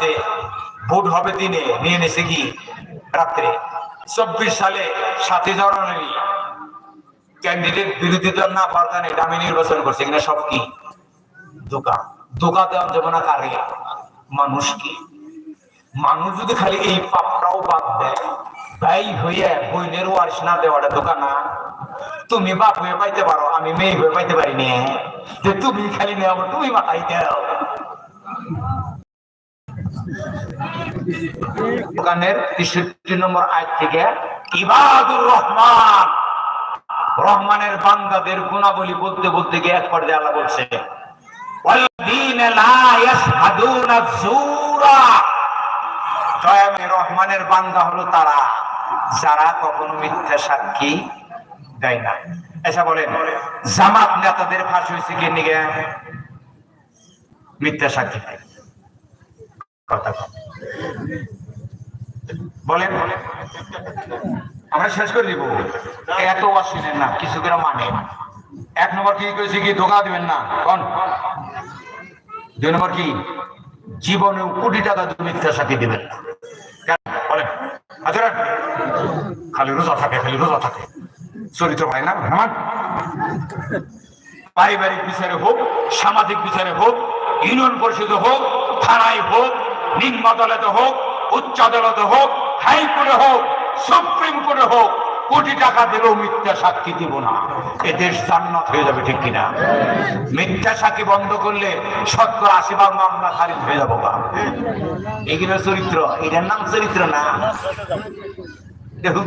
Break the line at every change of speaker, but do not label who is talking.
নিছে ভোট হবে দিনে, নিয়ে নিছে কি? রাত্রে। চব্বিশ সালে সাথে জানুয়ারি ক্যান্ডিডেট বিরোধী দল না পারতা নেই আমি নির্বাচন করছি। এখানে সব কি? দোকা দোকা দেওয়া যাবে না কারে? মানুষ কি? মানুষ যদি খালি এই পাপটাও বাদ দেয় ভাই হইয়া বইনের ওয়ারিস না দেওয়াটা দোকান না? তুমি বাপ হয়ে পাইতে পারো, আমি মেয়ে হয়ে পাইতে পারি নি যে তুমি খালি নেও তুমি মাথায় দাও। নম্বর থেকে ইবাদুর রহমান। রহমানের বান্দাদের গুণাবলী বলতে বলতে গিয়ে এক পর্যায়ে আল্লাহ বলছে রহমানের বান্দা হলো তারা, যারা কখনো মিথ্যা সাক্ষী দেয় না। এসা বলেন, জামাত নেতাদের ফাঁস হয়েছে কি নিগে? মিথ্যা সাক্ষী দেয় কথা। বলেন। আমরা শেষ করে দিব। এত অশ্বিনের না কিছু করে মানে। এক নম্বর কি করেছে কি? ধোকা না। কোন? দুই নম্বর কি? জীবনে কোটি টাকা বলেন। আচ্ছা খালি রোজা থাকে, খালি রোজা থাকে। চরিত্র ভাই না নামান পারিবারিক বিচারে হোক, সামাজিক বিচারে হোক, ইউনিয়ন পরিষদে হোক, থানায় হোক নিম্ন আদালতে হোক উচ্চ আদালতে হোক, হাইকোর্টে হোক, সুপ্রিম কোর্টে হোক, কোটি টাকা দিলেও মিথ্যা সাক্ষী দিব না। এ দেশ জান্নাত হয়ে যাবে ঠিক কিনা? মিথ্যা সাক্ষী বন্ধ করলে শতকরা আশি ভাগ মামলা খারিজ হয়ে যাব গা। এগুলো চরিত্র, এটার নাম চরিত্র না? দেখুন